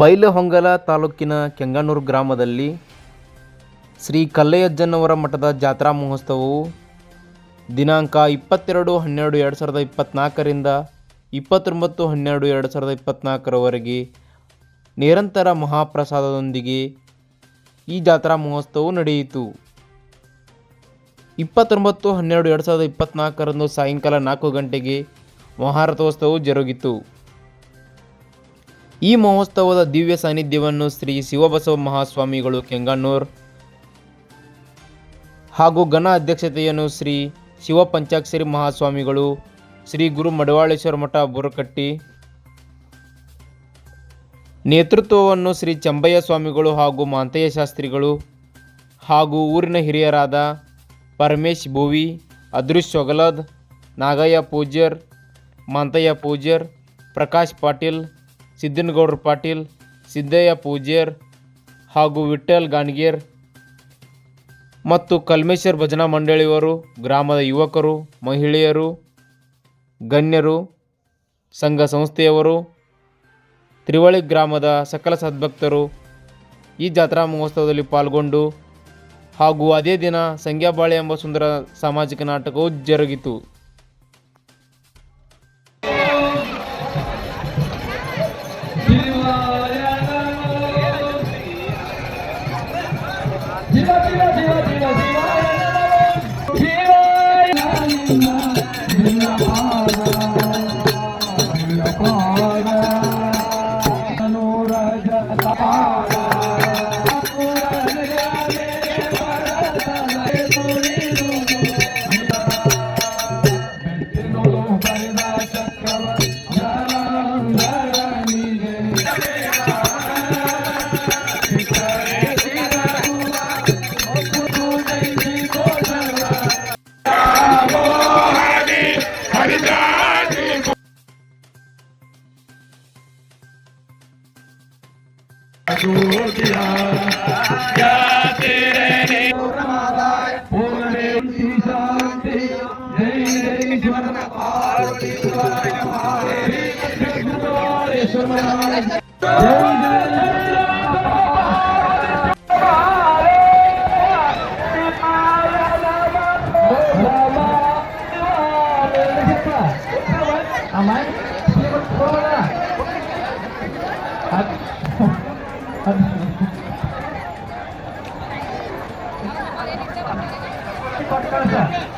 ಬೈಲಹೊಂಗಲ ತಾಲೂಕಿನ ಕೆಂಗನೂರು ಗ್ರಾಮದಲ್ಲಿ ಶ್ರೀ ಕಲ್ಲಯ್ಯಜ್ಜನವರ ಮಠದ ಜಾತ್ರಾ ಮಹೋತ್ಸವವು ದಿನಾಂಕ ಇಪ್ಪತ್ತೆರಡು ಹನ್ನೆರಡು ಎರಡು ಸಾವಿರದ ಇಪ್ಪತ್ತ್ನಾಲ್ಕರಿಂದ ಇಪ್ಪತ್ತೊಂಬತ್ತು ಹನ್ನೆರಡು ಎರಡು ಸಾವಿರದ ಇಪ್ಪತ್ತ್ನಾಲ್ಕರವರೆಗೆ ನಿರಂತರ ಮಹಾಪ್ರಸಾದದೊಂದಿಗೆ ಈ ಜಾತ್ರಾ ಮಹೋತ್ಸವವು ನಡೆಯಿತು. ಇಪ್ಪತ್ತೊಂಬತ್ತು ಹನ್ನೆರಡು ಎರಡು ಸಾವಿರದ ಇಪ್ಪತ್ತ್ನಾಲ್ಕರಂದು ಸಾಯಂಕಾಲ ನಾಲ್ಕು ಗಂಟೆಗೆ ಮಹಾರಥೋತ್ಸವವು ಜರುಗಿತು. ಈ ಮಹೋತ್ಸವದ ದಿವ್ಯ ಸಾನ್ನಿಧ್ಯವನ್ನು ಶ್ರೀ ಶಿವಬಸವ ಮಹಾಸ್ವಾಮಿಗಳು ಕೆಂಗಣ್ಣೂರ್ ಹಾಗೂ ಘನ ಅಧ್ಯಕ್ಷತೆಯನ್ನು ಶ್ರೀ ಶಿವ ಪಂಚಾಕ್ಷರಿ ಮಹಾಸ್ವಾಮಿಗಳು ಶ್ರೀ ಗುರು ಮಡವಾಳೇಶ್ವರ ಮಠ ಬುರಕಟ್ಟಿ, ನೇತೃತ್ವವನ್ನು ಶ್ರೀ ಚಂಬಯ್ಯ ಸ್ವಾಮಿಗಳು ಹಾಗೂ ಮಾಂತಯ್ಯ ಶಾಸ್ತ್ರಿಗಳು ಹಾಗೂ ಊರಿನ ಹಿರಿಯರಾದ ಪರಮೇಶ್ ಭೋವಿ, ಅದೃಶ್ ಸೊಗಲದ್, ನಾಗಯ್ಯ ಪೂಜ್ಯರ್, ಮಾಂತಯ್ಯ ಪೂಜ್ಯರ್, ಪ್ರಕಾಶ್ ಪಾಟೀಲ್ ಸಿದ್ದನಗೌಡ್ರ ಪಾಟೀಲ್, ಸಿದ್ದಯ್ಯ ಪೂಜ್ಯರ್ ಹಾಗೂ ವಿಠಲ್ ಗಾಣಗೇರ್ ಮತ್ತು ಕಲ್ಮೇಶ್ವರ್ ಭಜನಾ ಮಂಡಳಿಯವರು, ಗ್ರಾಮದ ಯುವಕರು, ಮಹಿಳೆಯರು, ಗಣ್ಯರು, ಸಂಘ ಸಂಸ್ಥೆಯವರು ತ್ರಿವಳಿ ಗ್ರಾಮದ ಸಕಲ ಸದ್ಭಕ್ತರು ಈ ಜಾತ್ರಾ ಮಹೋತ್ಸವದಲ್ಲಿ ಪಾಲ್ಗೊಂಡು ಹಾಗೂ ಅದೇ ದಿನ ಸಂಗ್ಯಾಬಾಳೆ ಎಂಬ ಸುಂದರ ಸಾಮಾಜಿಕ ನಾಟಕವು ಜರುಗಿತು. शांति जय जय ईश्वर पार्वती ईश्वर महाराज जय जगद्गुरु वशिष्ठेश्वर パック。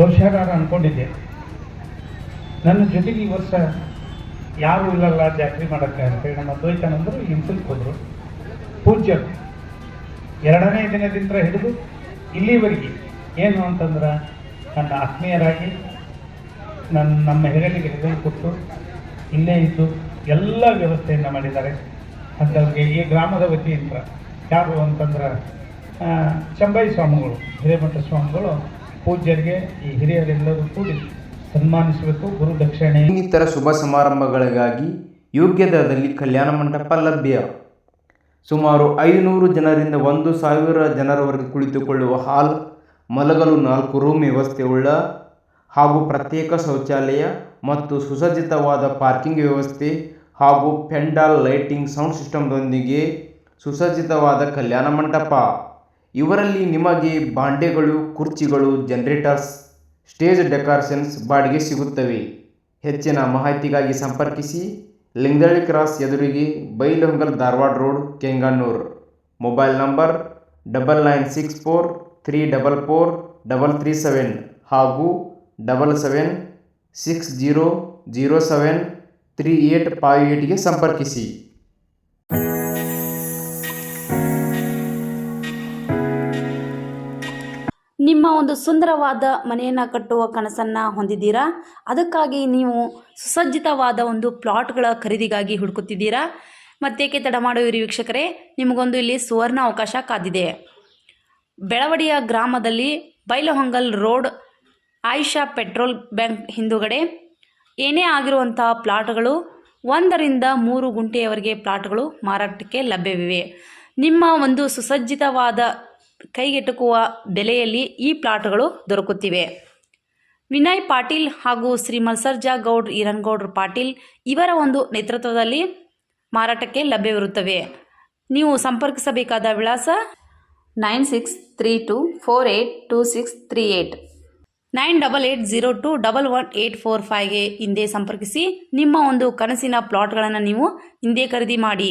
ಬಹುಶಃ ಅಂದ್ಕೊಂಡಿದ್ದೆ ನನ್ನ ಜೊತೆಗೆ ಈ ವರ್ಷ ಯಾರು ಇಲ್ಲಲ್ಲ ಜಾತ್ರೆ ಮಾಡಕ್ಕೆ ಅಂತೇಳಿ ನಮ್ಮ ದ್ವೈತಾನಂದರು ಹಿಂಸಲ್ಕ್ ಹೋದರು. ಪೂಜ್ಯರು, ಎರಡನೇ ದಿನದಿಂದ ಹಿಡಿದು ಇಲ್ಲಿವರೆಗೆ ಏನು ಅಂತಂದ್ರೆ ನನ್ನ ಆತ್ಮೀಯರಾಗಿ ನನ್ನ ನಮ್ಮ ಹೆಗಲಿಗೆ ಹೆಗಲು ಕೊಟ್ಟು ಇಲ್ಲೇ ಇದ್ದು ಎಲ್ಲ ವ್ಯವಸ್ಥೆಯನ್ನು ಮಾಡಿದ್ದಾರೆ. ಅಂಥವ್ರಿಗೆ ಈ ಗ್ರಾಮದ ವತಿಯಿಂದ ಯಾರು ಅಂತಂದ್ರೆ ಚಂಬೈ ಸ್ವಾಮಿಗಳು, ಹಿರೇಮಠ ಸ್ವಾಮಿಗಳು ಪೂಜ್ಯರಿಗೆ ಈ ಹಿರಿಯರೆಲ್ಲರೂ ಕೂಡಿ ಸನ್ಮಾನಿಸಬೇಕು ಗುರು ದಕ್ಷಿಣೆ. ಇನ್ನಿತರ ಶುಭ ಸಮಾರಂಭಗಳಿಗಾಗಿ ಯೋಗ್ಯ ದರದಲ್ಲಿ ಕಲ್ಯಾಣ ಮಂಟಪ ಲಭ್ಯ. ಸುಮಾರು ಐನೂರು ಜನರಿಂದ ಒಂದು ಸಾವಿರ ಜನರವರೆಗೆ ಕುಳಿತುಕೊಳ್ಳುವ ಹಾಲ್, ಮಲಗಲು ನಾಲ್ಕು ರೂಮ್ ವ್ಯವಸ್ಥೆ ಉಳ್ಳ ಹಾಗೂ ಪ್ರತ್ಯೇಕ ಶೌಚಾಲಯ ಮತ್ತು ಸುಸಜ್ಜಿತವಾದ ಪಾರ್ಕಿಂಗ್ ವ್ಯವಸ್ಥೆ ಹಾಗೂ ಪೆಂಡಾಲ್ ಲೈಟಿಂಗ್ ಸೌಂಡ್ ಸಿಸ್ಟಮ್ದೊಂದಿಗೆ ಸುಸಜ್ಜಿತವಾದ ಕಲ್ಯಾಣ ಮಂಟಪ. ಇವರಲ್ಲಿ ನಿಮಗೆ ಬಾಂಡೆಗಳು, ಕುರ್ಚಿಗಳು, ಜನರೇಟರ್ಸ್, ಸ್ಟೇಜ್ ಡೆಕೋರೇಷನ್ಸ್ ಬಾಡಿಗೆ ಸಿಗುತ್ತವೆ. ಹೆಚ್ಚಿನ ಮಾಹಿತಿಗಾಗಿ ಸಂಪರ್ಕಿಸಿ. ಲಿಂಗದಳ್ಳಿ ಕ್ರಾಸ್ ಎದುರಿಗೆ Bailhongal Dharwad road, Kenganur. Mobile number double nine six four three double four double three seven ಹಾಗೂ double seven six zero zero seven three eight five ಏಟ್ಗೆ ಸಂಪರ್ಕಿಸಿ. ಒಂದು ಸುಂದರವಾದ ಮನೆಯನ್ನು ಕಟ್ಟುವ ಕನಸನ್ನು ಹೊಂದಿದ್ದೀರಾ? ಅದಕ್ಕಾಗಿ ನೀವು ಸುಸಜ್ಜಿತವಾದ ಒಂದು ಪ್ಲಾಟ್ಗಳ ಖರೀದಿಗಾಗಿ ಹುಡುಕುತ್ತಿದ್ದೀರಾ? ಮತ್ತೇಕೆ ತಡ ಮಾಡುವ ವೀಕ್ಷಕರೇ, ನಿಮಗೊಂದು ಇಲ್ಲಿ ಸುವರ್ಣ ಅವಕಾಶ ಕಾದಿದೆ. ಬೆಳವಡಿಯ ಗ್ರಾಮದಲ್ಲಿ Bailhongal road, Aisha petrol bunk ಹಿಂದುಗಡೆ ಏನೇ ಆಗಿರುವಂತಹ ಪ್ಲಾಟ್ಗಳು, ಒಂದರಿಂದ ಮೂರು ಗುಂಟೆಯವರೆಗೆ ಪ್ಲಾಟ್ಗಳು ಮಾರಾಟಕ್ಕೆ ಲಭ್ಯವಿವೆ. ನಿಮ್ಮ ಒಂದು ಸುಸಜ್ಜಿತವಾದ ಕೈಗೆಟುಕುವ ಬೆಲೆಯಲ್ಲಿ ಈ ಪ್ಲಾಟ್ಗಳು ದೊರಕುತ್ತಿವೆ. ವಿನಯ್ ಪಾಟೀಲ್ ಹಾಗೂ ಶ್ರೀ ಮಲ್ಸರ್ಜಾ ಗೌಡ್, ಈರನ್ಗೌಡ್ರ ಪಾಟೀಲ್ ಇವರ ಒಂದು ನೇತೃತ್ವದಲ್ಲಿ ಮಾರಾಟಕ್ಕೆ ಲಭ್ಯವಿರುತ್ತವೆ. ನೀವು ಸಂಪರ್ಕಿಸಬೇಕಾದ ವಿಳಾಸ nine six three two four eight two six three eight nine double eight zero two double one eight four ಫೈವ್ಗೆ ಹಿಂದೆ ಸಂಪರ್ಕಿಸಿ. ನಿಮ್ಮ ಒಂದು ಕನಸಿನ ಪ್ಲಾಟ್ಗಳನ್ನು ನೀವು ಹಿಂದೆ ಖರೀದಿ ಮಾಡಿ.